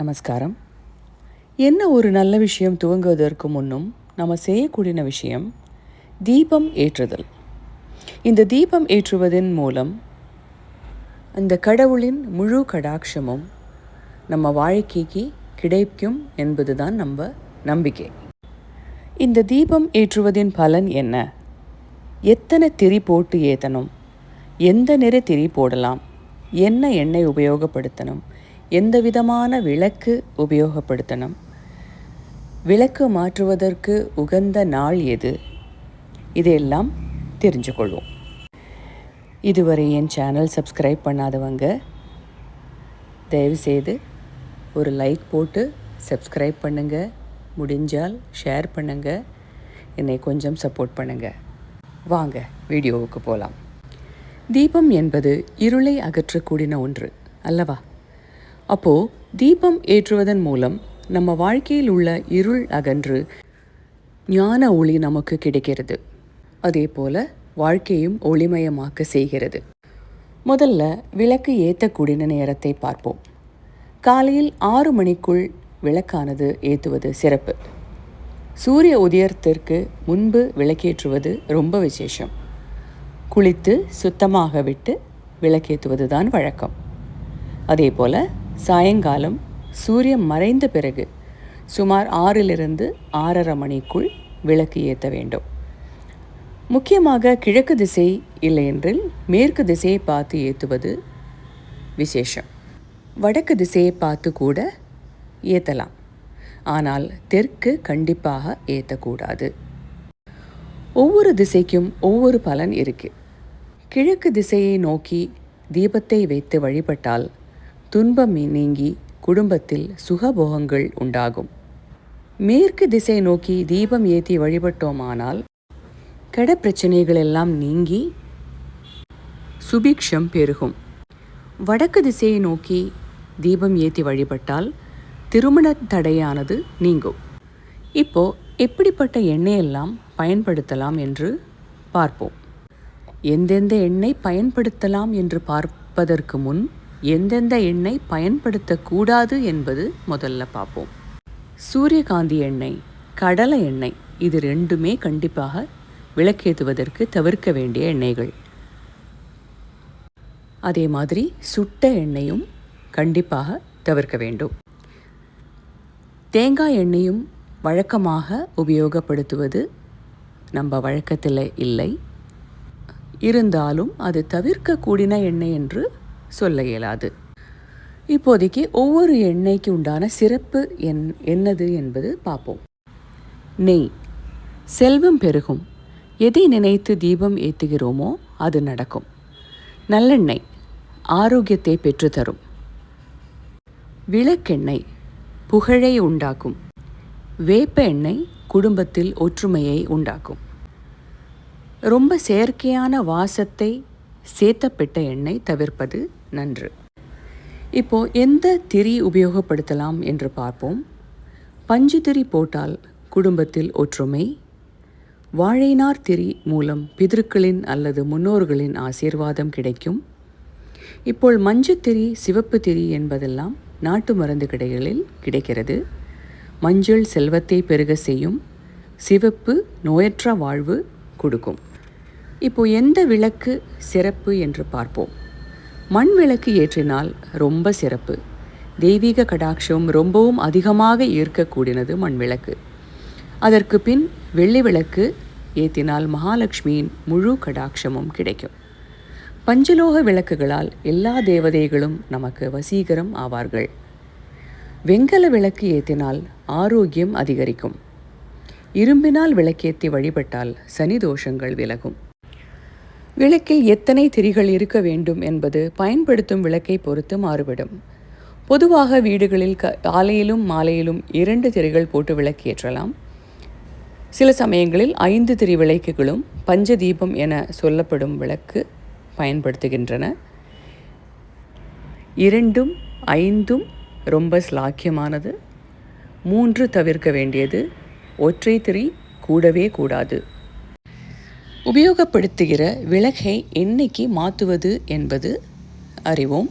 நமஸ்காரம். என்ன ஒரு நல்ல விஷயம் துவங்குவதற்கு முன்னும் நம்ம செய்யக்கூடிய விஷயம்? தீபம் ஏற்றுதல். இந்த தீபம் ஏற்றுவதன் மூலம் அந்த கடவுளின் முழு கடாட்சமும் நம்ம வாழ்க்கைக்கு கிடைக்கும் என்பதுதான் நம்ம நம்பிக்கை. இந்த தீபம் ஏற்றுவதின் பலன் என்ன? எத்தனை திரி போட்டு ஏற்றணும் எந்த நிற திரி போடலாம்? என்ன எண்ணெய் உபயோகப்படுத்தணும்? எந்த விதமான விளக்கு உபயோகப்படுத்தணும்? விளக்கு மாற்றுவதற்கு உகந்த நாள் எது? இதையெல்லாம் தெரிஞ்சுக்கொள்வோம். இதுவரை என் சேனல் சப்ஸ்கிரைப் பண்ணாதவங்க தயவுசெய்து ஒரு லைக் போட்டு சப்ஸ்கிரைப் பண்ணுங்கள் முடிஞ்சால் ஷேர் பண்ணுங்கள் என்னை கொஞ்சம் சப்போர்ட் பண்ணுங்கள் வாங்க வீடியோவுக்கு போகலாம் தீபம் என்பது இருளை அகற்றக்கூடின ஒன்று அல்லவா? அப்போது தீபம் ஏற்றுவதன் மூலம் நம்ம வாழ்க்கையில் உள்ள இருள் அகன்று ஞான ஒளி நமக்கு கிடைக்கிறது. அதே போல் வாழ்க்கையும் ஒளிமயமாக்க செய்கிறது. முதல்ல விளக்கு ஏற்றக்கூடிய நேரத்தை பார்ப்போம். காலையில் ஆறு மணிக்குள் விளக்கானது ஏற்றுவது சிறப்பு. சூரிய உதயத்திற்கு முன்பு விளக்கேற்றுவது ரொம்ப விசேஷம். குளித்து சுத்தமாக விட்டு விளக்கேற்றுவது தான் வழக்கம். அதே போல் சாயங்காலம் சூரியன் மறைந்த பிறகு சுமார் ஆறிலிருந்து ஆறரை மணிக்குள் விளக்கு ஏற்ற வேண்டும். முக்கியமாக கிழக்கு திசை இல்லையென்றில் மேற்கு திசையை பார்த்து ஏற்றுவது விசேஷம். வடக்கு திசையை பார்த்து கூட ஏற்றலாம் ஆனால் தெற்கு கண்டிப்பாக ஏற்றக்கூடாது ஒவ்வொரு திசைக்கும் ஒவ்வொரு பலன் இருக்கு. கிழக்கு திசையை நோக்கி தீபத்தை வைத்து வழிபட்டால் துன்பம் நீங்கி குடும்பத்தில் சுகபோகங்கள் உண்டாகும். மேற்கு திசை நோக்கி தீபம் ஏற்றி வழிபட்டோமானால் கட பிரச்சனைகள் எல்லாம் நீங்கி சுபிக்ஷம் பெருகும். வடக்கு திசையை நோக்கி தீபம் ஏற்றி வழிபட்டால் திருமண தடையானது நீங்கும். இப்போ எப்படிப்பட்ட எண்ணெயெல்லாம் பயன்படுத்தலாம் என்று பார்ப்போம். எந்தெந்த எண்ணெய் பயன்படுத்தலாம் என்று பார்ப்பதற்கு முன் எந்தெந்த எண்ணெய் பயன்படுத்தக்கூடாது என்பது முதல்ல பார்ப்போம். சூரியகாந்தி எண்ணெய் கடலை எண்ணெய் இது ரெண்டுமே கண்டிப்பாக விளக்கேற்றுவதற்கு தவிர்க்க வேண்டிய எண்ணெய்கள். அதே மாதிரி சுட்ட எண்ணெயும் கண்டிப்பாக தவிர்க்க வேண்டும். தேங்காய் எண்ணெயும் வழக்கமாக உபயோகப்படுத்துவது நம்ம வழக்கத்தில் இல்லை. இருந்தாலும் அது தவிர்க்கக்கூடின எண்ணெய் என்று சொல்ல இயலாது. இப்போதைக்கு ஒவ்வொரு எண்ணெய்க்கு உண்டான சிறப்பு என் என்னது என்பது பார்ப்போம். நெய். செல்வம் பெருகும். எதை நினைத்து தீபம் ஏற்றுகிறோமோ அது நடக்கும். நல்லெண்ணெய். ஆரோக்கியத்தை பெற்றுத்தரும். விளக்கெண்ணெய். புகழை உண்டாக்கும். வேப்ப எண்ணெய் குடும்பத்தில் ஒற்றுமையை உண்டாக்கும். ரொம்ப செயற்கையான வாசத்தை சேர்த்தப்பட்ட எண்ணெய் தவிர்ப்பது நன்று. இப்போ எந்த திரி உபயோகப்படுத்தலாம் என்று பார்ப்போம். பஞ்சு திரி போட்டால் குடும்பத்தில் ஒற்றுமை வாழைநார் திரி மூலம் பிதற்களின் அல்லது முன்னோர்களின் ஆசீர்வாதம் கிடைக்கும். இப்போ மஞ்சத்திரி சிவப்பு திரி என்பதெல்லாம் நாட்டு மருந்து கடைகளில் கிடைக்கிறது. மஞ்சள் செல்வத்தை பெருக செய்யும் சிவப்பு நோயற்ற வாழ்வு கொடுக்கும். இப்போ எந்த விளக்கு சிறப்பு என்று பார்ப்போம். மண் விளக்கு ஏற்றினால் ரொம்ப சிறப்பு. தெய்வீக கடாட்சம் ரொம்பவும் அதிகமாக ஈர்க்கக்கூடியது மண் விளக்கு அதற்கு பின் வெள்ளி விளக்கு ஏற்றினால் மகாலட்சுமியின் முழு கடாட்சமும் கிடைக்கும். பஞ்சலோக விளக்குகளால் எல்லா தேவதைகளும் நமக்கு வசீகரம் ஆவார்கள். வெங்கல விளக்கு ஏற்றினால் ஆரோக்கியம் அதிகரிக்கும். இரும்பினால் விளக்கேற்றி வழிபட்டால் சனி தோஷங்கள் விலகும். விளக்கில் எத்தனை திரிகள் இருக்க வேண்டும் என்பது பயன்படுத்தும் விளக்கை பொறுத்து மாறுபடும். பொதுவாக வீடுகளில் க காலையிலும் மாலையிலும் இரண்டு திரிகள் போட்டு விளக்கேற்றலாம் சில சமயங்களில் ஐந்து திரி விளக்குகளும் பஞ்ச தீபம் என சொல்லப்படும் விளக்கு பயன்படுத்துகின்றன. இரண்டும் ஐந்தும் ரொம்ப ஸ்லாக்கியமானது. மூன்று தவிர்க்க வேண்டியது. ஒற்றை திரி கூடவே கூடாது. உபயோகப்படுத்துகிற விளக்கை என்னைக்கு மாற்றுவது என்பது அறிவோம்.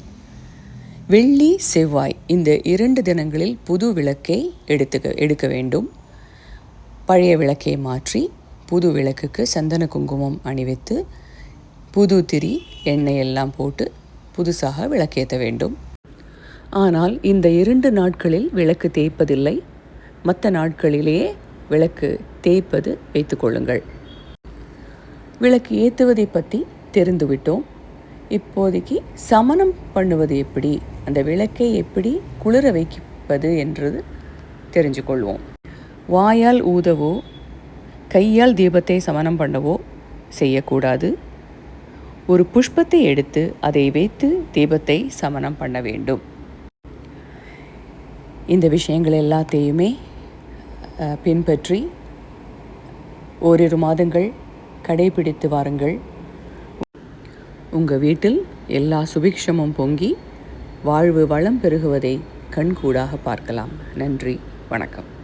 வெள்ளி செவ்வாய் இந்த இரண்டு தினங்களில் புது விளக்கை எடுத்துக்க எடுக்க வேண்டும். பழைய விளக்கை மாற்றி புது விளக்குக்கு சந்தன குங்குமம் அணிவித்து புது திரி எண்ணெய் எல்லாம் போட்டு புதுசாக விளக்கேற்ற வேண்டும். ஆனால் இந்த இரண்டு நாட்களில் விளக்கு தேய்ப்பதில்லை. மற்ற நாட்களிலேயே விளக்கு தேய்ப்பது வைத்துக்கொள்ளுங்கள் விளக்கு ஏற்றுவதை பற்றி தெரிந்துவிட்டோம். இப்போதைக்கு சமணம் பண்ணுவது எப்படி? அந்த விளக்கை எப்படி குளிர வைப்பது என்றது தெரிஞ்சுக்கொள்வோம். வாயால் ஊதவோ கையால் தீபத்தை சமணம் பண்ணவோ செய்யக்கூடாது. ஒரு புஷ்பத்தை எடுத்து அதை வைத்து தீபத்தை சமணம் பண்ண வேண்டும். இந்த விஷயங்கள் எல்லாத்தையுமே பின்பற்றி ஓரிரு மாதங்கள் கடைபிடித்து வாருங்கள். உங்கள் வீட்டில் எல்லா சுபிக்ஷமும் பொங்கி வாழ்வு வளம் பெருகுவதை கண்கூடாக பார்க்கலாம். நன்றி. வணக்கம்.